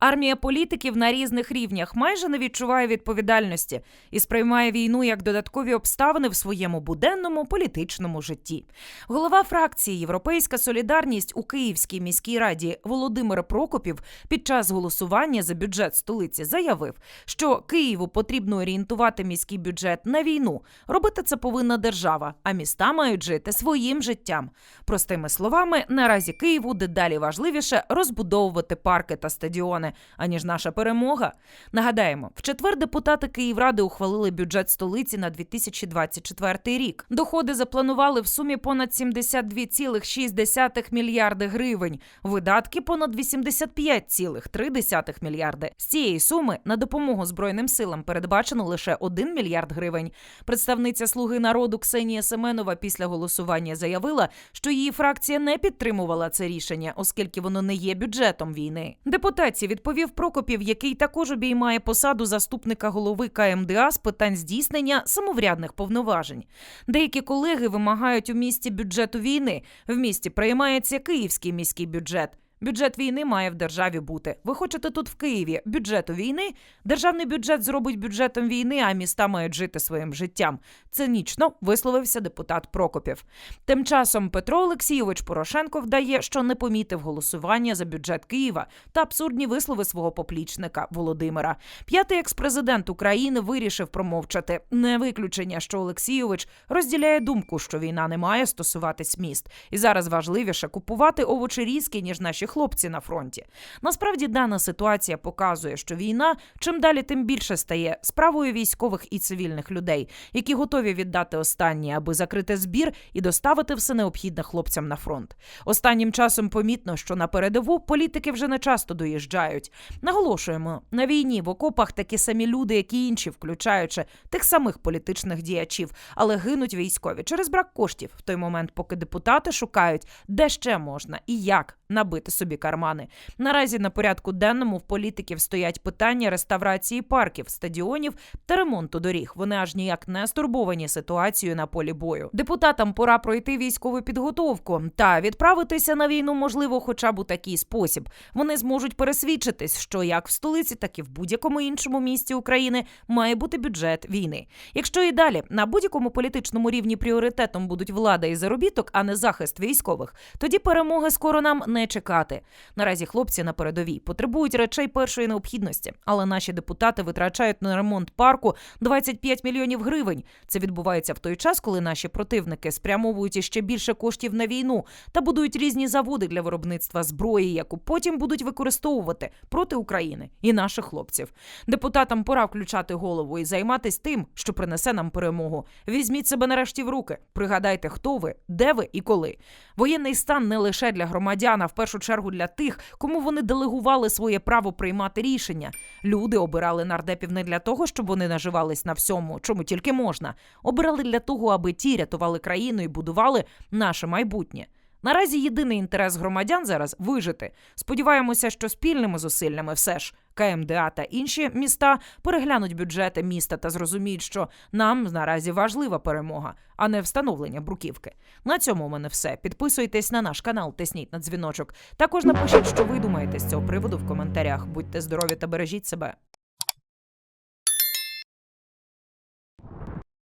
Армія політиків на різних рівнях майже не відчуває відповідальності і сприймає війну як додаткові обставини в своєму буденному політичному житті. Голова фракції Європейська Солідарність у Київській міській раді Володимир Прокопів під час голосування за бюджет столиці заявив, що Києву потрібно орієнтувати міський бюджет на війну. Робити це повинна держава, а міста мають жити своїм життям. Простими словами, наразі Києву дедалі важливіше розбудовувати парки та стадіони, аніж наша перемога. Нагадаємо, в четвер депутати Київради ухвалили бюджет столиці на 2024 рік. Доходи запланували в сумі понад 72,6 мільярди гривень, видатки понад 85,3 мільярди. З цієї суми на допомогу збройним силам передбачено лише 1 мільярд гривень. Представниця Слуги народу Ксенія Семенова після голосування заявила, що її фракція не підтримувала це рішення, оскільки воно не є бюджетом війни. Депутатці відповів Прокопів, який також обіймає посаду заступника голови КМДА з питань здійснення самоврядних повноважень. Деякі колеги вимагають у місті бюджету війни. В місті приймається київський міський бюджет. Бюджет війни має в державі бути. Ви хочете тут в Києві бюджету війни? Державний бюджет зробить бюджетом війни, а міста мають жити своїм життям. Цинічно висловився депутат Прокопів. Тим часом Петро Олексійович Порошенко вдає, що не помітив голосування за бюджет Києва та абсурдні вислови свого поплічника Володимира. П'ятий експрезидент України вирішив промовчати. Не виключення, що Олексійович розділяє думку, що війна не має стосуватись міст, і зараз важливіше купувати овочі різки, ніж наші хлопці на фронті. Насправді дана ситуація показує, що війна чим далі, тим більше стає справою військових і цивільних людей, які готові віддати останнє, аби закрити збір і доставити все необхідне хлопцям на фронт. Останнім часом помітно, що на передову політики вже не часто доїжджають. Наголошуємо, на війні в окопах такі самі люди, як і інші, включаючи тих самих політичних діячів, але гинуть військові через брак коштів в той момент, поки депутати шукають, де ще можна і як набити собі кармани. Наразі на порядку денному в політиків стоять питання реставрації парків, стадіонів та ремонту доріг. Вони аж ніяк не стурбовані ситуацією на полі бою. Депутатам пора пройти військову підготовку та відправитися на війну, можливо, хоча б у такий спосіб. Вони зможуть пересвідчитись, що як в столиці, так і в будь-якому іншому місті України має бути бюджет війни. Якщо і далі на будь-якому політичному рівні пріоритетом будуть влада і заробіток, а не захист військових, тоді перемоги скоро нам не чекати. Наразі хлопці на передовій потребують речей першої необхідності, але наші депутати витрачають на ремонт парку 25 мільйонів гривень. Це відбувається в той час, коли наші противники спрямовують іще більше коштів на війну та будують різні заводи для виробництва зброї, яку потім будуть використовувати проти України і наших хлопців. Депутатам пора включати голову і займатися тим, що принесе нам перемогу. Візьміть себе нарешті в руки. Пригадайте, хто ви, де ви і коли. Воєнний стан не лише для громадян, а в першу чергу для тих, кому вони делегували своє право приймати рішення. Люди обирали нардепів не для того, щоб вони наживались на всьому, чому тільки можна. Обирали для того, аби ті рятували країну і будували наше майбутнє. Наразі єдиний інтерес громадян зараз вижити. Сподіваємося, що спільними зусиллями все ж КМДА та інші міста переглянуть бюджети міста та зрозуміють, що нам наразі важлива перемога, а не встановлення бруківки. На цьому у мене все. Підписуйтесь на наш канал, тисніть на дзвіночок. Також напишіть, що ви думаєте з цього приводу в коментарях. Будьте здорові та бережіть себе.